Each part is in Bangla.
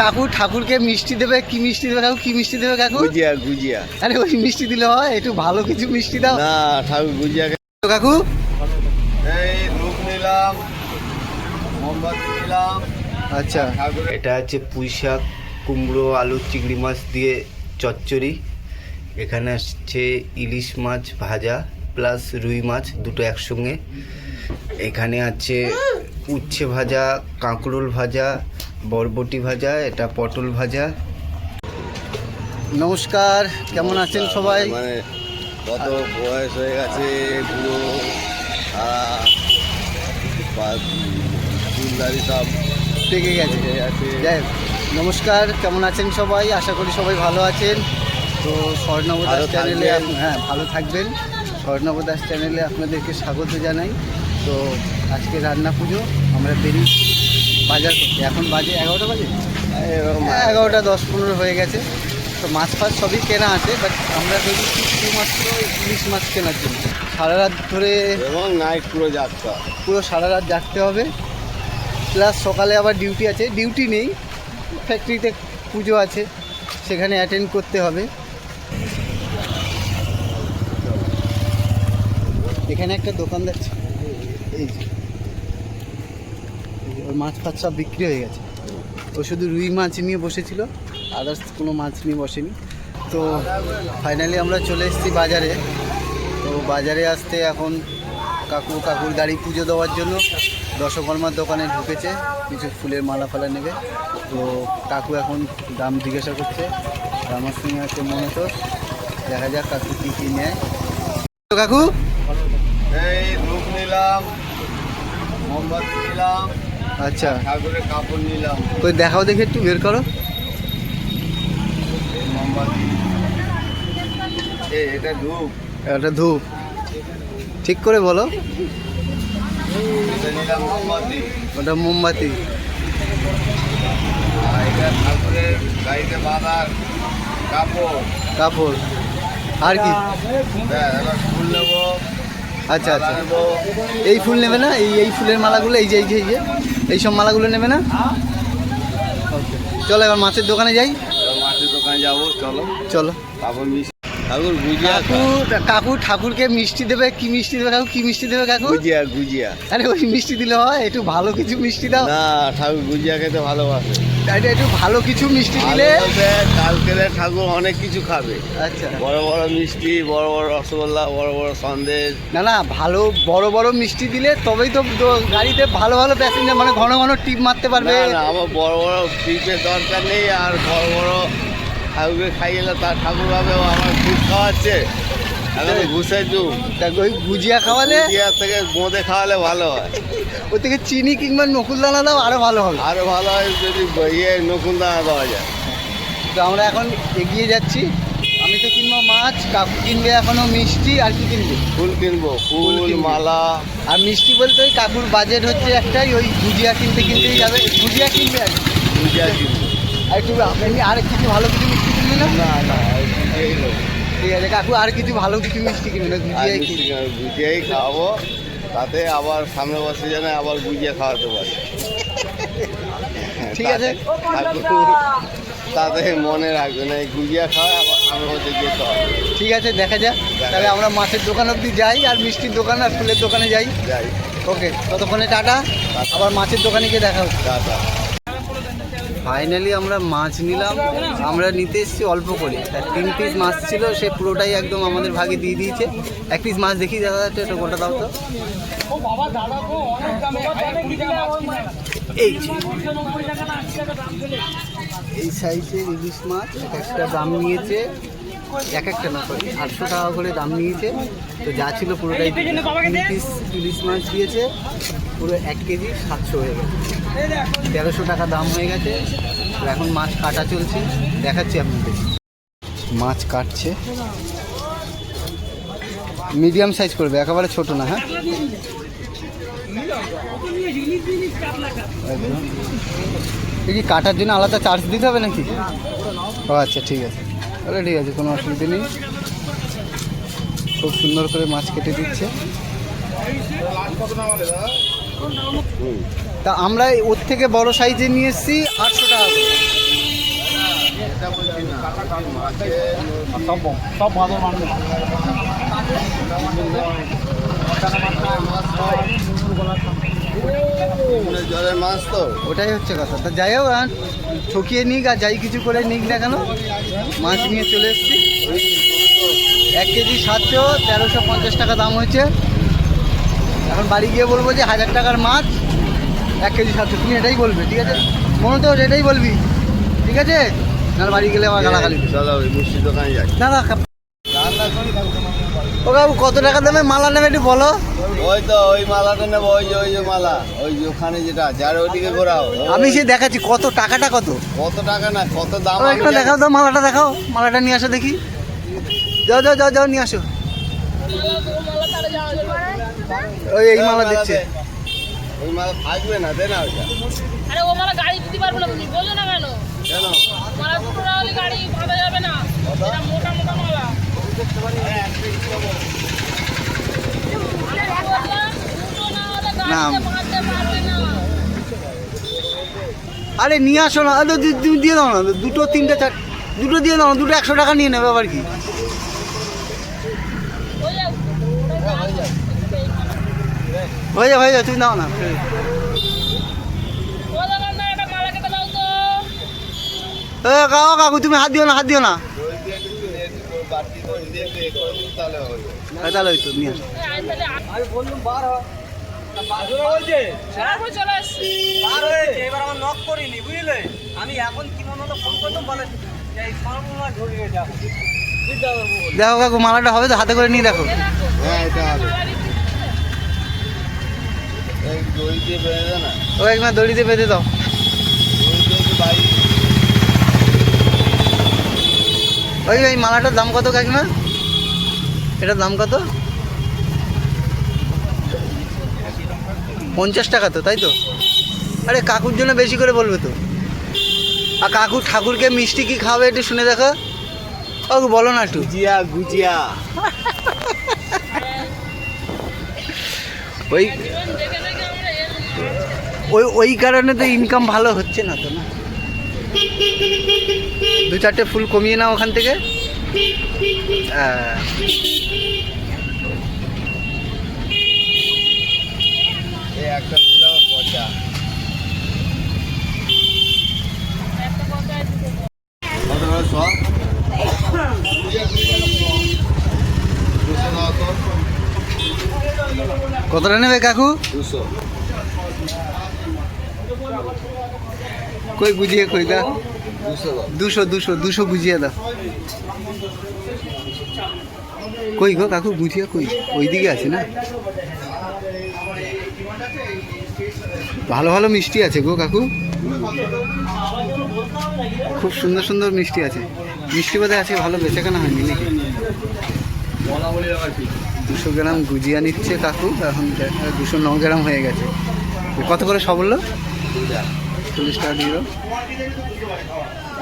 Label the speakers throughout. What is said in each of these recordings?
Speaker 1: কাকু ঠাকুরকে মিষ্টি দেবে কি মিষ্টি দেবে কাকু? কি মিষ্টি দেবে কাকু?
Speaker 2: গুজিয়া গুজিয়া।
Speaker 1: আরে ওই মিষ্টি দিলে হয় একটু ভালো কিছু মিষ্টি দাও।
Speaker 2: না ঠাকুর গুজিয়া
Speaker 1: কাকু?
Speaker 2: এই ধূপ নিলাম মোমবাতি নিলাম
Speaker 1: আচ্ছা।
Speaker 3: এটা হচ্ছে পুঁই শাক কুমড়ো আলু চিংড়ি মাছ দিয়ে চচ্চড়ি। এখানে আসছে ইলিশ মাছ ভাজা প্লাস রুই মাছ দুটো একসঙ্গে। এখানে আছে উচ্ছে ভাজা কাঁকরোল ভাজা বরবটি ভাজা এটা পটল ভাজা।
Speaker 1: নমস্কার কেমন আছেন সবাই?
Speaker 2: মানে কত বয়স হয়ে গেছে পুরো চুলদারি সব
Speaker 1: গেছে যাই নমস্কার কেমন আছেন সবাই? আশা করি সবাই ভালো আছেন। তো স্বর্ণব দাস চ্যানেলে। হ্যাঁ ভালো থাকবেন। স্বর্ণব দাস চ্যানেলে আপনাদেরকে স্বাগত জানাই। তো আজকে রান্না পুজো আমরা বেরিয়ে বাজার করতে এখন বাজে এগারোটা বাজে? এগারোটা দশ পনেরো হয়ে গেছে। তো মাছ ফাছ সবই কেনা আছে বাট আমরা বেরিয়েছি শুধুমাত্র ইলিশ মাছ কেনার জন্য। সারা রাত ধরে
Speaker 2: এবং নাইট পুরো যাত্রা।
Speaker 1: পুরো সারা রাত জাগতে হবে। প্লাস সকালে আবার ডিউটি আছে। ডিউটি নেই ফ্যাক্টরিতে পুজো আছে সেখানে অ্যাটেন্ড করতে হবে। এখানে একটা দোকানদার ছিল। এই যে। এই যে, ওর মাছ ফাছ সব বিক্রি হয়ে গেছে। ও শুধু রুই মাছ নিয়ে বসেছিল আদার্স কোনো মাছ নিয়ে বসেনি। তো ফাইনালি আমরা চলে এসেছি বাজারে। তো বাজারে আসতে এখন কাকু, কাকুর গাড়ি পুজো দেওয়ার জন্য দশকর্মার দোকানে ঢুকেছে, কিছু ফুলের মালা ফালা নেবে। তো কাকু এখন দাম জিজ্ঞাসা করছে আমার সঙ্গে আছে মনে তো দেখা যাক কাকু কী কী নেয়। তো কাকু?
Speaker 2: এই ধূপ নিলাম, মোমবাতি নিলাম।
Speaker 1: আচ্ছা।
Speaker 2: ঠাকুরের কাপড় নিলাম।
Speaker 1: ওই দেখাও দেখে একটু বের করো।
Speaker 2: এটা ধূপ।
Speaker 1: একটা ধূপ। ঠিক করে বলো।
Speaker 2: এটা
Speaker 1: ওটা মোমবাতি।
Speaker 2: এটা কাপড়।
Speaker 1: কাপড়। আর কি?
Speaker 2: ফুল নেব।
Speaker 1: আচ্ছা আচ্ছা। এই ফুল নেবে না? এই এই ফুলের মালাগুলো এই যে এই যে এই যে। এই সব মালাগুলো নেবে না? চলো এবার মাছের দোকানে যাই।
Speaker 2: মাছের দোকানে যাব চলো।
Speaker 1: চলো।
Speaker 2: তারপর ঠাকুর গুজিয়া
Speaker 1: কাকু কাকু ঠাকুরকে মিষ্টি দেবে কি মিষ্টি দেবে কাকু? কি মিষ্টি দেবে কাকু?
Speaker 2: গুজিয়া গুজিয়া
Speaker 1: আরে ওই মিষ্টি দিলে হয় একটু ভালো কিছু মিষ্টি দাও।
Speaker 2: না ঠাকুর গুজিয়া খেতে ভালোবাসে।
Speaker 1: আরে একটু ভালো কিছু মিষ্টি দিলে?
Speaker 2: কালকে ঠাকুর অনেক কিছু খাবে।
Speaker 1: আচ্ছা।
Speaker 2: বড় বড় মিষ্টি বড় বড় রসগোল্লা বড় বড় সন্দেশ।
Speaker 1: না না ভালো বড় বড় মিষ্টি দিলে তবেই তো গাড়িতে ভালো ভালো প্যাসেঞ্জার মানে ঘন ঘন টিপ মারতে পারবে।
Speaker 2: না আমার বড় বড় ট্রিপের দরকার নেই আর বড় বড় ঠাকুরকে খাইয়ে তার ঠাকুর ভাবে ও আমার দুধ খাওয়াচ্ছে। এখন ঘুষে যুগ
Speaker 1: তা ওই গুজিয়া খাওয়ালে?
Speaker 2: গুজিয়া থেকে বোঁদে খাওয়ালে ভালো হয়।
Speaker 1: ও থেকে চিনি কিংবা নকুল দানা দাও আরও ভালো হবে।
Speaker 2: আরও ভালো হয় যদি ইয়ে নকুন দানা দেওয়া যায়।
Speaker 1: তো আমরা এখন এগিয়ে যাচ্ছি। আমি তো কিনবো মাছ কাকু কিনবে এখনও মিষ্টি আর কি কিনবে?
Speaker 2: ফুল কিনবো
Speaker 1: ফুল
Speaker 2: ফুল মালা।
Speaker 1: আর মিষ্টি বলতে ওই কাকুর বাজেট হচ্ছে একটাই ওই গুজিয়া কিনতে কিনতেই যাবে। গুজিয়া কিনবে আর কি।
Speaker 2: গুজিয়া কিনবো।
Speaker 1: আর একটু এমনি আর কিছু ভালো কিছু মিষ্টি কিনবে না?
Speaker 2: না।
Speaker 1: ঠিক আছে কাকু আর কিছু ভালো কিছু মিষ্টি কিনবে না গুজিয়াই
Speaker 2: খাওয়াবো। তাতে আবার সামনে বসে যেন আবার গুজিয়া খাওয়াতে পারি।
Speaker 1: ঠিক আছে।
Speaker 2: তাতে মনে রাখবে না এই গুজিয়া খাওয়া আবার সামনে বসে যেতে হবে
Speaker 1: ঠিক আছে দেখা যাক। তাহলে আমরা মাছের দোকান অবধি যাই আর মিষ্টির দোকান আর ফুলের দোকানে যাই।
Speaker 2: যাই।
Speaker 1: ওকে ততক্ষণে টাটা। আবার মাছের দোকানে গিয়ে দেখা হচ্ছে।
Speaker 2: টাটা।
Speaker 1: ফাইনালি আমরা মাছ নিলাম। আমরা নিতে এসেছি অল্প করে। তিন পিস মাছ ছিল, সে পুরোটাই একদম আমাদের ভাগে দিয়ে দিয়েছে। এক পিস মাছ দেখি দাদা একটু গোটা দাও তো। এই। এই সাইজের ইলিশ মাছ, এক একটা দাম নিয়েছে। এক একটা না সরি আটশো টাকা করে দাম নিয়েছে। তো যা ছিল পুরোটাই পিস ইলিশ মাছ দিয়েছে। পুরো এক কেজি সাতশো হয়ে গেছে। তেরোশো টাকা দাম হয়ে গেছে। তো এখন মাছ কাটা চলছে। দেখাচ্ছি আপনাদের। মাছ কাটছে। মিডিয়াম সাইজ করবে একেবারে ছোট না হ্যাঁ? কি কাটার জন্য আলাদা চার্জ দিতে হবে নাকি? ও আচ্ছা ঠিক আছে। তাহলে ঠিক আছে, কোনো অসুবিধা নেই। খুব সুন্দর করে মাছ কেটে দিচ্ছে। তা আমরা ওর থেকে বড় সাইজে নিয়ে এসেছি আটশো টাকা সব
Speaker 2: জলের মাছ তো।
Speaker 1: ওটাই হচ্ছে কথা। তা যাই হোক আর ঠকিয়ে নিক আর যাই কিছু করে নিক না কেন মাছ নিয়ে চলে এসছি। এক কেজি সাতশো তেরোশো পঞ্চাশ টাকা দাম হয়েছে। এখন বাড়ি গিয়ে বলব যে হাজার টাকার মাছ এক কেজি সাতশো। তুমি এটাই বলবে ঠিক আছে? মনে তো এটাই বলবি ঠিক আছে? না বাড়ি গেলে আমার গালাগালি না না ও বাবু কত টাকা দামে মালা নেবে একটু বলো?
Speaker 2: ওই তো ওই মালাটা নেব ওই যে ওই যে মালা ওই যে ওখানে যেটা যার ওইদিকে ঘোরাও।
Speaker 1: আমি সে দেখাচ্ছি কত টাকাটা কত?
Speaker 2: কত টাকা না কত দাম
Speaker 1: একটা দেখাও তো মালাটা দেখাও মালাটা নিয়ে আসো দেখি। যাও যাও যাও যাও নিয়ে আসো। ওই এই মালা দেখছে।
Speaker 2: ওই মালা থাকবে না দে না ওইটা।
Speaker 4: আরে ও মালা গাড়ি দিতে পারব না তুমি বোঝো না কেন
Speaker 2: কেন
Speaker 4: মালা দুটো না হলে গাড়ি বাঁধা যাবে না এটা মোটা মোটা মালা আমি বললাম, দুটো না হলে
Speaker 1: না।
Speaker 4: গাড়িতে বাঁধতে পারবে না
Speaker 1: আরে নিয়ে আসো না তুমি দিয়ে দাও না দুটো তিনটে চার দুটো দিয়ে দাও না দুটো একশো টাকা নিয়ে নেবে আবার কি? হয়ে যাবে হয়ে যাবে তুমি দাও না কাকু কাকু তুমি হাত দিও না হাত দিও না।
Speaker 2: তাহলে হবে।
Speaker 1: এই তাহলে ওই তো নিয়ে আসো।
Speaker 5: এবার আমার নক করিনি বুঝলে আমি এখন কি মনে হলো ফোন করতাম বলে
Speaker 1: দেখো কাকু মালাটা হবে তো হাতে করে নিয়ে দেখো।
Speaker 2: হ্যাঁ এটা হবে। দিয়ে বেঁধে না।
Speaker 1: ও একবার দড়িতে বেঁধে দাও।
Speaker 2: দই দিয়ে একটু বাইরে
Speaker 1: ওই ওই মালাটার দাম কত কাকিমা এটার দাম কত? পঞ্চাশ টাকা তো তাই তো? আরে কাকুর জন্য বেশি করে বলবে তো। আর কাকু ঠাকুরকে মিষ্টি কি খাবে একটু শুনে দেখো। ও বলো না একটু।
Speaker 2: গুজিয়া গুজিয়া।
Speaker 1: ওই ওই ওই কারণে তো ইনকাম ভালো হচ্ছে না তো না? দু চারটে ফুল কমিয়ে নাও ওখান থেকে হ্যাঁ।
Speaker 2: এই একটা কত করে শ
Speaker 1: কতটা নেবে কাকু?
Speaker 2: দুশো।
Speaker 1: কই বুঝিয়ে কই দা?
Speaker 2: দুশো
Speaker 1: দুশো দুশো দুশো বুঝিয়ে দাও। কই গো কাকু বুঝিয়ে কই? ওইদিকে আছে না? ভালো ভালো মিষ্টি আছে গো কাকু। খুব সুন্দর সুন্দর মিষ্টি আছে। মিষ্টি বোধহয় আছে ভালো বেচাকেনা হয়নি নাকি? দুশো গ্রাম গুজিয়া নিচ্ছে কাকু এখন দুশো ন গ্রাম হয়ে গেছে। কত করে সব বলল চল্লিশ টাকা দাও।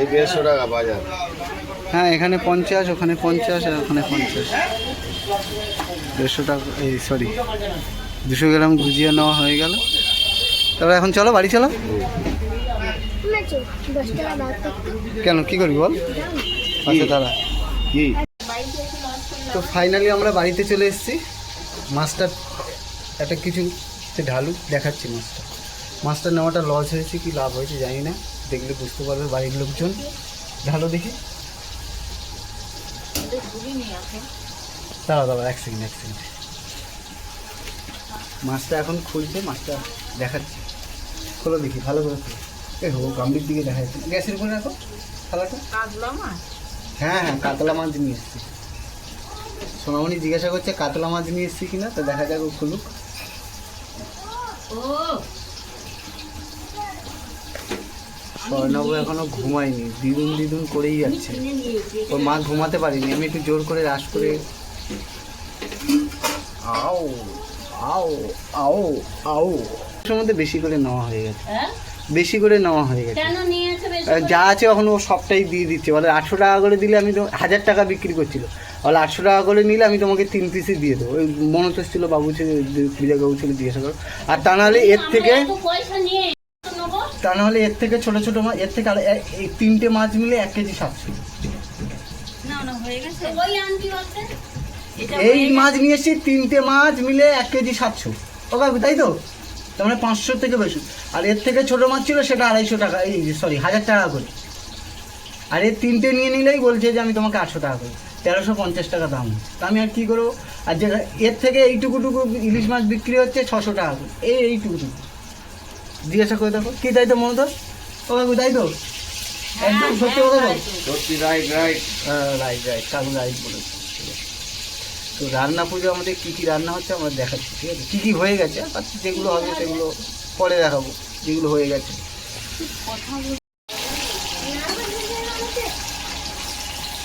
Speaker 2: এই দেড়শো টাকা বাজার।
Speaker 1: হ্যাঁ এখানে পঞ্চাশ ওখানে পঞ্চাশ আর ওখানে পঞ্চাশ। দেড়শো টাকা এই সরি দুশো গ্রাম গুজিয়া নেওয়া হয়ে গেল। তবে এখন চলো বাড়ি চলো। কেন কি করবি বল? আচ্ছা দাদা
Speaker 2: কি?
Speaker 1: তো ফাইনালি আমরা বাড়িতে চলে এসেছি। মাছটা একটা কিছু ঢালু দেখাচ্ছি মাছটা। মাছটা নেওয়াটা লস হয়েছে কি লাভ হয়েছে জানি না। দেখলে বুঝতে পারবে বাড়ির লোকজন। ঢালো দেখি। দাঁড়া দাঁড়া এক সেকেন্ড এক সেকেন্ড মাছটা এখন খুলছে মাছটা দেখাচ্ছি। খোলো দেখি ভালো করে খোলো এ হো গাম্বির দিকে দেখা যাচ্ছে। গ্যাসের উপরে রাখো থালাটা।
Speaker 4: কাতলা মাছ?
Speaker 1: হ্যাঁ হ্যাঁ কাতলা মাছ নিয়ে এসেছি। সোনামণি জিজ্ঞাসা করছে কাতলা মাছ নিয়ে এসেছি কিনা? তো দেখা যাক ও খুলুক। স্বর্ণবাবু এখনও ঘুমায়নি দ্বিগুণ দ্বিগুণ করেই যাচ্ছে। ওর মা ঘুমাতে পারিনি আমি একটু জোর করে রাস করে আও আও আও আও। মধ্যে বেশি করে নেওয়া হয়ে গেছে।
Speaker 4: হ্যাঁ?
Speaker 1: বেশি করে নেওয়া হয়ে গেছে। যা আছে এখন ও সবটাই দিয়ে দিচ্ছে। বলে আটশো টাকা করে দিলে আমি তো হাজার টাকা বিক্রি করছিল। বলে আটশো টাকা করে নিলে আমি তোমাকে তিন পিসই দিয়ে দেবো। ওই মনে তো ছিল বাবু ছিল পূজা বাবু ছিল জিজ্ঞাসা করো। আর তা নাহলে এর থেকে তা নাহলে এর থেকে ছোট ছোট মাছ এর থেকে আর এই তিনটে মাছ মিলে এক কেজি সাতশো এই মাছ নিয়ে এসেছি তিনটে মাছ মিলে এক কেজি সাতশো ও কাকু তাই তো? তার মানে পাঁচশো থেকে বেশি। আর এর থেকে ছোট মাছ ছিল সেটা আড়াইশো টাকা এই সরি হাজার টাকা করে। আর এর তিনটে নিয়ে নিলেই বলছে যে আমি তোমাকে আটশো টাকা করে। তেরোশো পঞ্চাশ টাকা দাম। তা আমি আর কী করব? আর যে এর থেকে এইটুকুটুকু ইলিশ মাছ বিক্রি হচ্ছে ছশো টাকা করে। এই এইটুকুটুকু। জিজ্ঞাসা করে দেখো। কী তাই তো মনে তো ও কাকু তাই তো একদম সত্যি কথা তো
Speaker 2: সত্যি রাইট রাইট
Speaker 1: রাইট রাইট কাকু রাইট বলেছে। তো রান্না পুজো আমাদের কী কী রান্না হচ্ছে আমরা দেখাচ্ছি ঠিক আছে? কী কী হয়ে গেছে আর যেগুলো হবে সেগুলো পরে দেখাবো যেগুলো হয়ে গেছে।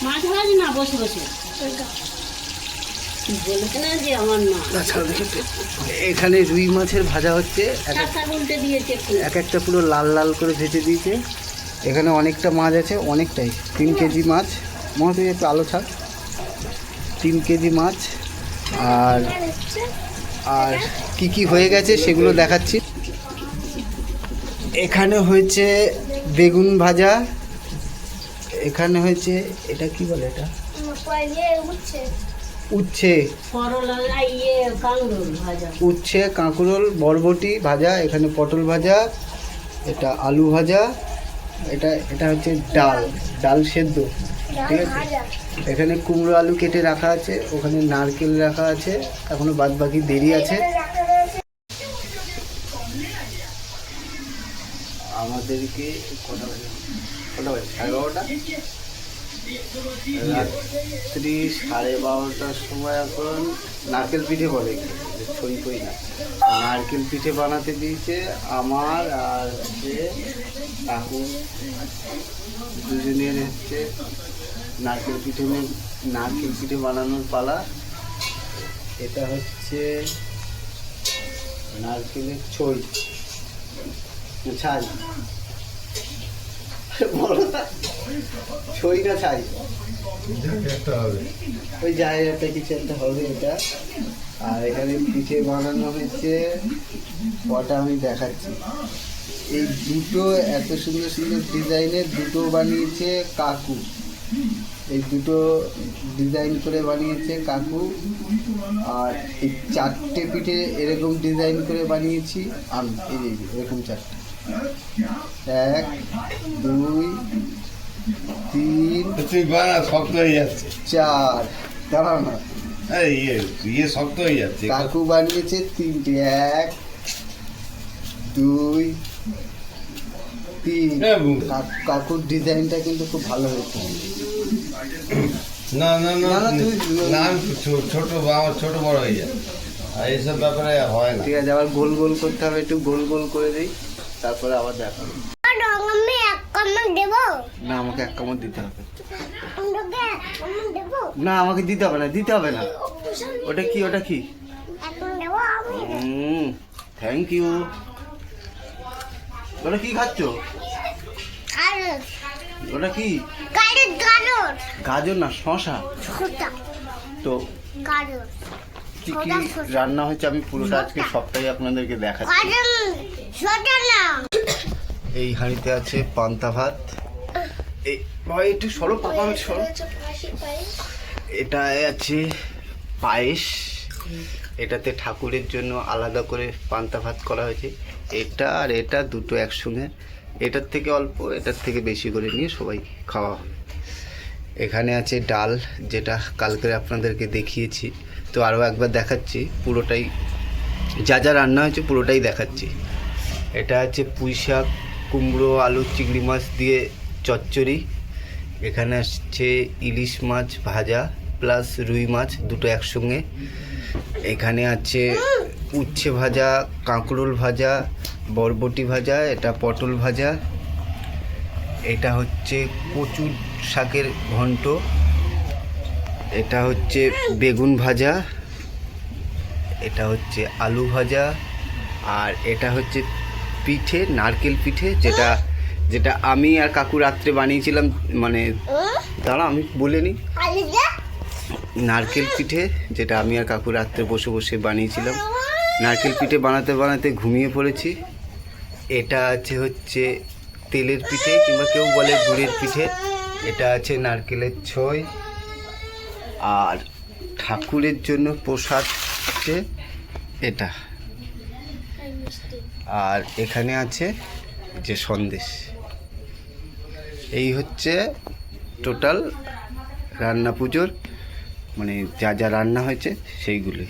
Speaker 4: মাছ ভাজ না বসে বসে বলেছে না যে আমার মা।
Speaker 1: এখানে রুই মাছের ভাজা হচ্ছে এক
Speaker 4: একটু।
Speaker 1: এক একটা পুরো লাল লাল করে ভেজে দিয়েছে। এখানে অনেকটা মাছ আছে অনেকটাই তিন কেজি মাছ। মনে হচ্ছে একটু আলো ছাড়। তিন কেজি মাছ। আর আর কি কি হয়ে গেছে সেগুলো দেখাচ্ছি। এখানে হয়েছে বেগুন ভাজা। এখানে হয়েছে, এটা কি বলে এটা? উচ্ছে। উচ্ছে, কাঁকরোল, বরবটি ভাজা, এখানে পটল ভাজা, এটা আলু ভাজা, এটা এটা হচ্ছে ডাল ডাল সেদ্ধ। ঠিক আছে? এখানে কুমড়ো আলু কেটে রাখা আছে ওখানে নারকেল রাখা আছে এখনও বাদ বাকি দেরি আছে। আমাদেরকে কটা বাজে? কটা বাজে? সাড়ে বারোটা? রাত্রি সাড়ে বারোটার সময় এখন নারকেল পিঠে বলে ছই কই না। নারকেল পিঠে বানাতে দিয়েছে আমার আর হচ্ছে কাকু দুজনের হচ্ছে নারকেল পিঠে নারকেল পিঠে বানানোর পালা। এটা হচ্ছে নারকেলের ছই। ছাই। ছই না ছাই? ওই একটা কিছু একটা হবে এটা। আর এখানে পিঠে বানানো হয়েছে। কটা আমি দেখাচ্ছি। এই দুটো এত সুন্দর সুন্দর ডিজাইনের দুটো বানিয়েছে কাকু। এই দুটো ডিজাইন করে বানিয়েছে কাকু। আর এই চারটে পিঠে এরকম ডিজাইন করে বানিয়েছি আমি। এই যে এরকম চারটে। এক দুই তিন চার। দাঁড়াও না।
Speaker 2: ইয়ে শক্ত হয়ে যাচ্ছে।
Speaker 1: কাকু বানিয়েছে তিনটে। এক দুই তিন
Speaker 2: হ্যাঁ,
Speaker 1: কাকুর ডিজাইনটা কিন্তু খুব ভালো হয়েছে।
Speaker 2: না না না
Speaker 1: না, না, তুমি-
Speaker 2: না ছোট আমার ছোট বড় হয়ে যায়। আর এইসব ব্যাপারে হয় না।
Speaker 1: ঠিক আছে আবার গোল গোল করতে হবে একটু গোল গোল করে দিই তারপরে আবার
Speaker 6: দেবো
Speaker 1: না আমাকে এক কামড় দিতে হবে। না আমাকে দিতে হবে না দিতে হবে না। ওটা কি ওটা কি?
Speaker 6: এখন দেবো আমি।
Speaker 1: থ্যাংক ইউ ওটা কি খাচ্ছ? ওটা কি? গাজর না শশা তো কি কি রান্না হয়েছে? আমি পুরোটা আজকে সবটাই আপনাদেরকে দেখাচ্ছি। এই হাঁড়িতে আছে পান্তা ভাত। এই ভাই একটু সরো পাপা আমি সরো। এটায় আছে পায়েস। এটাতে ঠাকুরের জন্য আলাদা করে পান্তা ভাত করা হয়েছে। এটা আর এটা দুটো একসঙ্গে। এটার থেকে অল্প, এটার থেকে বেশি করে নিয়ে সবাই খাওয়া হবে। এখানে আছে ডাল, যেটা কালকে আপনাদেরকে দেখিয়েছি। তো আরও একবার দেখাচ্ছি, পুরোটাই যা যা রান্না হয়েছে পুরোটাই দেখাচ্ছি। এটা আছে পুঁই শাক, কুমড়ো, আলু, চিংড়ি মাছ দিয়ে চচ্চড়ি। এখানে আসছে ইলিশ মাছ ভাজা, প্লাস রুই মাছ, দুটো একসঙ্গে। এখানে আছে উচ্ছে ভাজা কাঁকরোল ভাজা বরবটি ভাজা এটা পটল ভাজা। এটা হচ্ছে কচুর শাকের ঘন্ট। এটা হচ্ছে বেগুন ভাজা। এটা হচ্ছে আলু ভাজা। আর এটা হচ্ছে পিঠে নারকেল পিঠে যেটা যেটা আমি আর কাকু রাত্রে বানিয়েছিলাম মানে দাঁড়া আমি বলে নিই। নারকেল পিঠে যেটা আমি আর কাকু রাত্রে বসে বসে বানিয়েছিলাম। নারকেল পিঠে বানাতে বানাতে ঘুমিয়ে পড়েছি। এটা আছে হচ্ছে তেলের পিঠে কিংবা কেউ বলে গুড়ের পিঠে। এটা আছে নারকেলের ছয় আর ঠাকুরের জন্য প্রসাদ হচ্ছে এটা। আর এখানে আছে যে সন্দেশ। এই হচ্ছে টোটাল রান্না পুজোর মানে যা যা রান্না হয়েছে সেইগুলোই।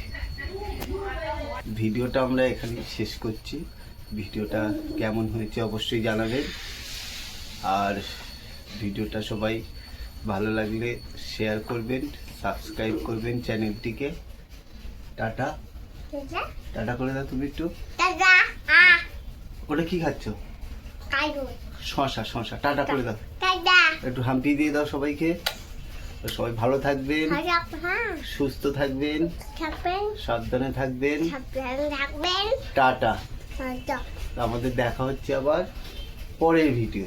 Speaker 1: ভিডিওটা আমরা এখানে শেষ করছি। ভিডিওটা কেমন হয়েছে অবশ্যই জানাবেন। আর ভিডিওটা সবাই ভালো লাগলে শেয়ার করবেন সাবস্ক্রাইব করবেন চ্যানেলটিকে টাটা। টাটা। করে দাও তুমি একটু। ওটা কি খাচ্ছ? শশা শশা টাটা করে দাও। একটু হাম্পি দিয়ে দাও সবাইকে। তো সবাই ভালো থাকবেন সুস্থ থাকবেন সাবধানে থাকবেন। টাটা। আমাদের দেখা হচ্ছে আবার পরের ভিডিও